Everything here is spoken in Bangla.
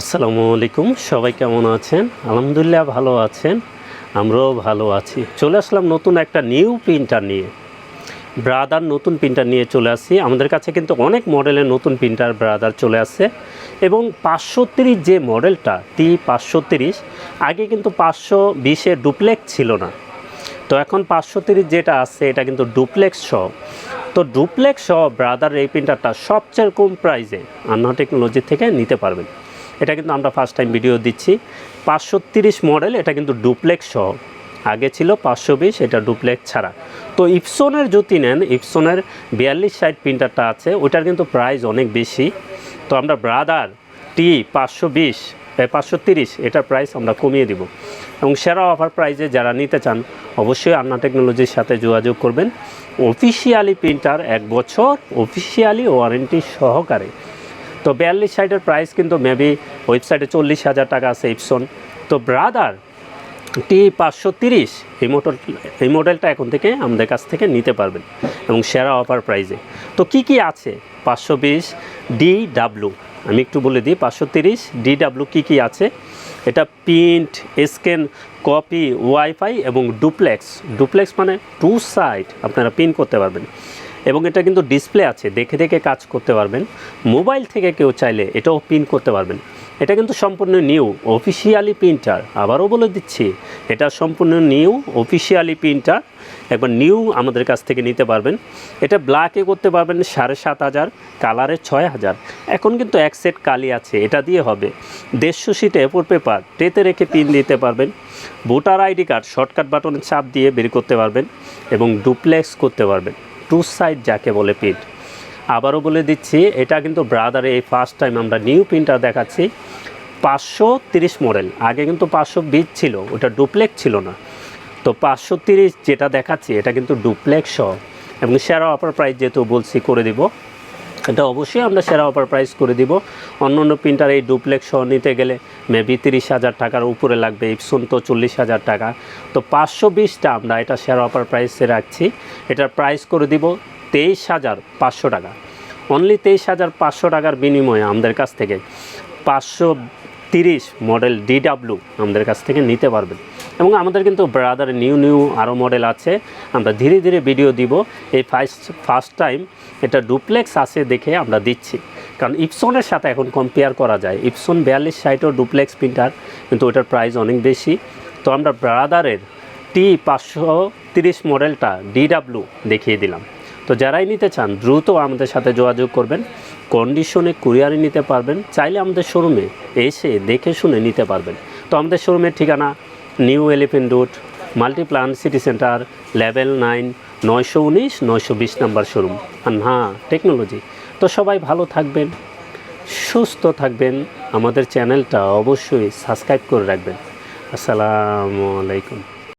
আসসালামু আলাইকুম, সবাই কেমন আছেন? আলহামদুলিল্লাহ ভালো আছেন, আমরাও ভালো আছি। চলে আসলাম নতুন একটা নিউ প্রিন্টার নিয়ে। ব্রাদার নতুন প্রিন্টার নিয়ে চলে আসি। আমাদের কাছে কিন্তু অনেক মডেলের নতুন প্রিন্টার ব্রাদার চলে আসছে এবং পাঁচশো যে মডেলটা টি পাঁচশো তিরিশ, আগে কিন্তু পাঁচশো বিশে ডুপ্লেক্স ছিল না। তো এখন পাঁচশো তিরিশ যেটা আছে, এটা কিন্তু ডুপ্লেক্স সহ। তো ডুপ্লেক্স সহ ব্রাদার এই প্রিন্টারটা সবচেয়ে কম প্রাইসে, আন্না টেকনোলজি থেকে নিতে পারবেন। এটা কিন্তু আমরা ফার্স্ট টাইম ভিডিও দিচ্ছি। পাঁচশো তিরিশ মডেল এটা কিন্তু ডুপ্লেক্স সহ। আগে ছিল পাঁচশো বিশ, এটা ডুপ্লেক্স ছাড়া। তো ইপসনের যদি নেন ইপসনের বিয়াল্লিশ সাইড প্রিন্টারটা আছে, ওটার কিন্তু প্রাইস অনেক বেশি। তো আমরা ব্রাদার টি পাঁচশো বিশ পাঁচশো তিরিশ, এটার প্রাইস আমরা কমিয়ে দিব। এবং সেরা অফার প্রাইজে যারা নিতে চান, অবশ্যই আন্না টেকনোলজির সাথে যোগাযোগ করবেন। অফিসিয়ালি প্রিন্টার এক বছর অফিসিয়ালি ওয়ারেন্টি সহকারে। তো বিয়াল্লিশ সাইডের প্রাইস কিন্তু মেবি ওয়েবসাইটে চল্লিশ হাজার টাকা আছে ইপসন তো ব্রাদার টি পাঁচশো তিরিশ, এই মডেল এই মডেলটা এখন থেকে আমাদের কাছ থেকে নিতে পারবেন এবং সেরা অফার প্রাইজে তো কি কি আছে পাঁচশো বিশ ডি ডাব্লু আমি একটু বলে দিই, পাঁচশো তিরিশ ডি ডাব্লু কী কী আছে? এটা প্রিন্ট স্ক্যান কপি ওয়াইফাই এবং ডুপ্লেক্স ডুপ্লেক্স মানে টু সাইড আপনারা প্রিন্ট করতে পারবেন। এবং এটা কিন্তু ডিসপ্লে আছে, দেখে দেখে কাজ করতে পারবেন। মোবাইল থেকে কেউ চাইলে এটাও প্রিন্ট করতে পারবেন। এটা কিন্তু সম্পূর্ণ নিউ অফিসিয়ালি প্রিন্টার আবারও বলে দিচ্ছি, এটা সম্পূর্ণ নিউ অফিসিয়ালি প্রিন্টার একবার নিউ আমাদের কাছ থেকে নিতে পারবেন। এটা ব্ল্যাকে করতে পারবেন সাড়ে সাত হাজার কালারে ছয় হাজার। এখন কিন্তু এক সেট কালি আছে, এটা দিয়ে হবে। দেড়শো সিটে এফোর পেপার টেতে রেখে পিন দিতে পারবেন। ভোটার আইডি কার্ড শর্টকাট বাটনে চাপ দিয়ে বের করতে পারবেন এবং ডুপ্লেক্স করতে পারবেন। টু সাইড যাকে বলে পিন আবারও বলে দিচ্ছি, এটা কিন্তু ব্রাদারে এই ফার্স্ট টাইম আমরা নিউ পিনটা দেখাচ্ছি। পাঁচশো তিরিশ মডেল আগে কিন্তু পাঁচশো বিশ ছিল, ওটা ডুপ্লেক ছিল না। তো পাঁচশো তিরিশ যেটা দেখাচ্ছি, এটা কিন্তু ডুপ্লেক সহ। এবং সেরা অফার প্রাইস যেহেতু বলছি, করে দিব। এটা অবশ্যই আমরা সেরা অফার প্রাইস করে দিব। অন্য অন্য প্রিন্টার এই ডুপ্লেক্স নিতে গেলে মেবি তিরিশ হাজার টাকার উপরে লাগবে ইপসন তো চল্লিশ হাজার টাকা। তো পাঁচশো বিশটা আমরা এটা সেরা অফার প্রাইসে রাখছি। এটার প্রাইস করে দিব তেইশ হাজার পাঁচশো টাকা। অনলি তেইশ হাজার পাঁচশো টাকার বিনিময়ে আমাদের কাছ থেকে পাঁচশো তিরিশ মডেল ডিডাব্লু আমাদের কাছ থেকে নিতে পারবেন। এবং আমাদের কিন্তু ব্রাদার নিউ নিউ আরও মডেল আছে। আমরা ধীরে ধীরে ভিডিও দিব। এই ফার্স্ট ফার্স্ট টাইম এটা ডুপ্লেক্স আছে দেখে আমরা দিচ্ছি। কারণ ইপসনের সাথে এখন কম্পেয়ার করা যায়। ইপসন বিয়াল্লিশ সাইটও ডুপ্লেক্স প্রিন্টার কিন্তু ওটার প্রাইস অনেক বেশি। তো আমরা ব্রাদারের টি পাঁচশো তিরিশ মডেলটা ডিডাব্লু দেখিয়ে দিলাম। তো যারাই নিতে চান, দ্রুত আমাদের সাথে যোগাযোগ করবেন। কন্ডিশনে কুরিয়ারে নিতে পারবেন। চাইলে আমাদের শোরুমে এসে দেখে শুনে নিতে পারবেন। তো আমাদের শোরুমের ঠিকানা New Elephant Road, Multiplan City Centre, level nine, নয়শো উনিশ, নয়শো বিশ নাম্বার শোরুম। আর হ্যাঁ টেকনোলজি। তো সবাই ভালো থাকবেন, সুস্থ থাকবেন। আমাদের চ্যানেলটা অবশ্যই সাবস্ক্রাইব করে রাখবেন। আসসালামু আলাইকুম।